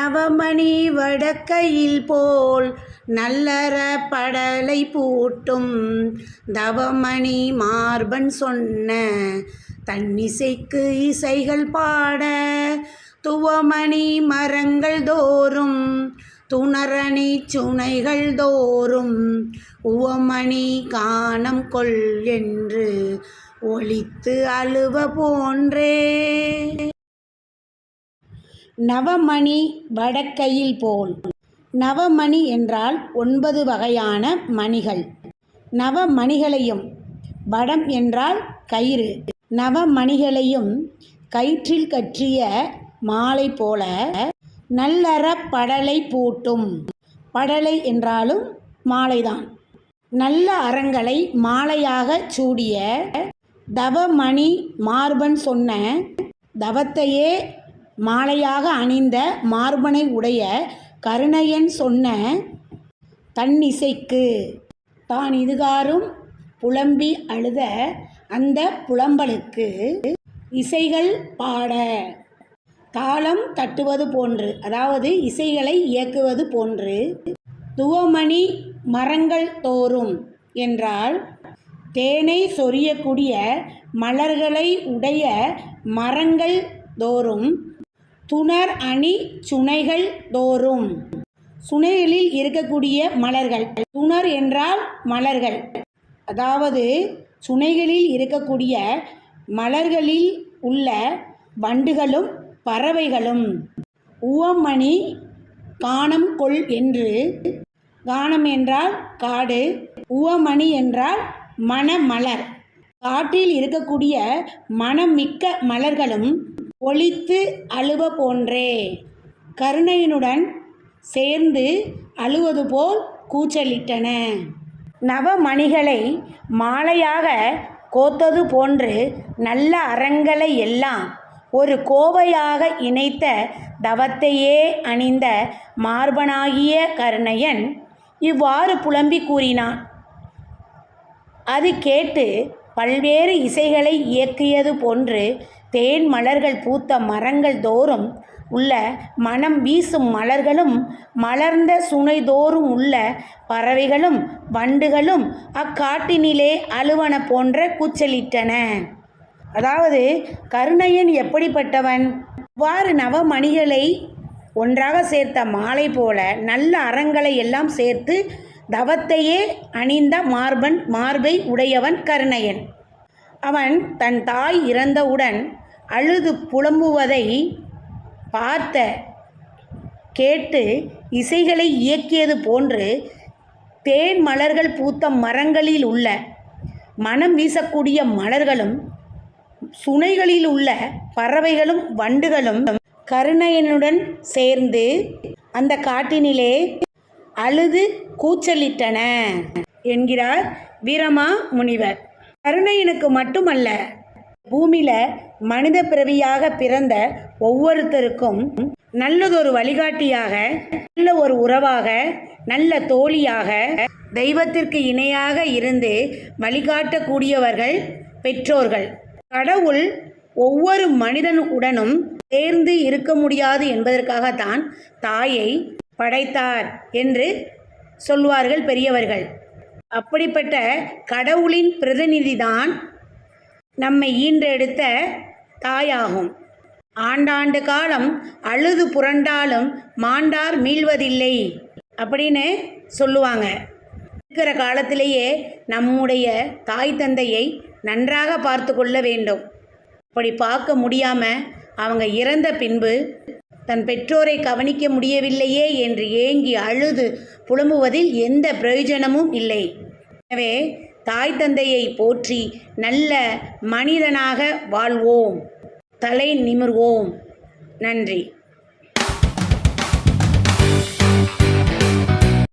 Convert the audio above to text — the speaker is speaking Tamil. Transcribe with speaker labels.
Speaker 1: நவமணி வடக்கையில் போல் நல்லற படலை பூட்டும். தவமணி மார்பன் சொன்ன தன்னிசைக்கு இசைகள் பாட துவமணி மரங்கள் தோறும் துணரணி சுனைகள் தோறும் உவமணி காணம் கொள் என்று ஒழித்து அழுவ போன்றே. நவமணி வடக்கையில் போல். நவமணி என்றால் ஒன்பது வகையான மணிகள். நவமணிகளையும் வடம் என்றால் கயிறு. நவமணிகளையும் கயிற்றில் கற்றிய மாலை போல நல்லற படலை பூட்டும். படலை என்றாலும் மாலைதான். நல்ல அறங்களை மாலையாகச் சூடிய தவமணி மார்பன் சொன்ன தவத்தையே மாலையாக அணிந்த மார்பனை உடைய கருணையன் சொன்ன தன்னிசைக்கு. தான் இதுகாரும் புலம்பி அழுத அந்த புலம்பலுக்கு இசைகள் பாட. தாளம் தட்டுவது போன்று அதாவது இசைகளை இயக்குவது போன்று துவமணி மரங்கள் தோறும் என்றால் தேனை சொரியக்கூடிய மலர்களை உடைய மரங்கள் தோறும் துணர் அணி சுனைகள் தோறும். சுனைகளில் இருக்கக்கூடிய மலர்கள். துணர் என்றால் மலர்கள். அதாவது சுனைகளில் இருக்கக்கூடிய மலர்களில் உள்ள வண்டுகளும் பறவைகளும். உவமணி காணம் கொள் என்று. கானம் என்றால் காடு. உவமணி என்றால் மணமலர். காட்டில் இருக்கக்கூடிய மணமிக்க மலர்களும் ஒழித்து அழுவ போன்றே. கருணையினுடன் சேர்ந்து அழுவது போல் கூச்சலிட்டன. நவமணிகளை மாலையாக கோத்தது போன்று நல்ல அறங்களை எல்லாம் ஒரு கோவையாக இணைத்த தவத்தையே அணிந்த மார்பனாகிய கருணையன் இவ்வாறு புலம்பி கூறினான். அது கேட்டு பல்வேறு இசைகளை இயக்கியது போன்று தேன் மலர்கள் பூத்த மரங்கள் தோறும் உள்ள மனம் வீசும் மலர்களும் மலர்ந்த சுனைதோறும் உள்ள பறவைகளும் வண்டுகளும் அக்காட்டினிலே அழுவன போன்ற கூச்சலிட்டன. அதாவது கருணையன் எப்படிப்பட்டவன்? இவ்வாறு நவமணிகளை ஒன்றாக சேர்த்த மாலை போல நல்ல அறங்களை எல்லாம் சேர்த்து தவத்தையே அணிந்த மார்பன் மார்பை உடையவன் கருணையன். அவன் தன் தாய் இறந்தவுடன் அழுது புலம்புவதை பார்த்த கேட்டு இசைகளை இயக்கியது போன்று தேன் மலர்கள் பூத்த மரங்களில் உள்ள மனம் வீசக்கூடிய மலர்களும் சுனைகளில் உள்ள பறவைகளும் வண்டுகளும் கருணையனுடன் சேர்ந்து அந்த காட்டினிலே அழுது கூச்சலிட்டன என்கிறார் வீரமா முனிவர் கருணையனுக்கு மட்டுமல்ல பூமியில மனித பிறவியாக பிறந்த ஒவ்வொருத்தருக்கும் நல்லதொரு வழிகாட்டியாக நல்ல ஒரு உறவாக நல்ல தோழியாக தெய்வத்திற்கு இணையாக இருந்து வழிகாட்டக்கூடியவர்கள் பெற்றோர்கள். கடவுள் ஒவ்வொரு மனிதன் உடனும் சேர்ந்து இருக்க முடியாது என்பதற்காகத்தான் தாயை படைத்தார் என்று சொல்வார்கள் பெரியவர்கள். அப்படிப்பட்ட கடவுளின் பிரதிநிதிதான் நம்மை ஈன்றெடுத்த தாயாகும். ஆண்டாண்டு காலம் அழுது புரண்டாலும் மாண்டார் மீள்வதில்லை அப்படின்னு சொல்லுவாங்க. இருக்கிற காலத்திலேயே நம்முடைய தாய் தந்தையை நன்றாக பார்த்து கொள்ள வேண்டும். அப்படி பார்க்க முடியாமல் அவங்க இறந்த பின்பு தன் பெற்றோரை கவனிக்க முடியவில்லையே என்று ஏங்கி அழுது புலம்புவதில் எந்த பிரயோஜனமும் இல்லை. எனவே தாய் தந்தையை போற்றி நல்ல மனிதனாக வாழ்வோம். தலை நிமிர்வோம். நன்றி.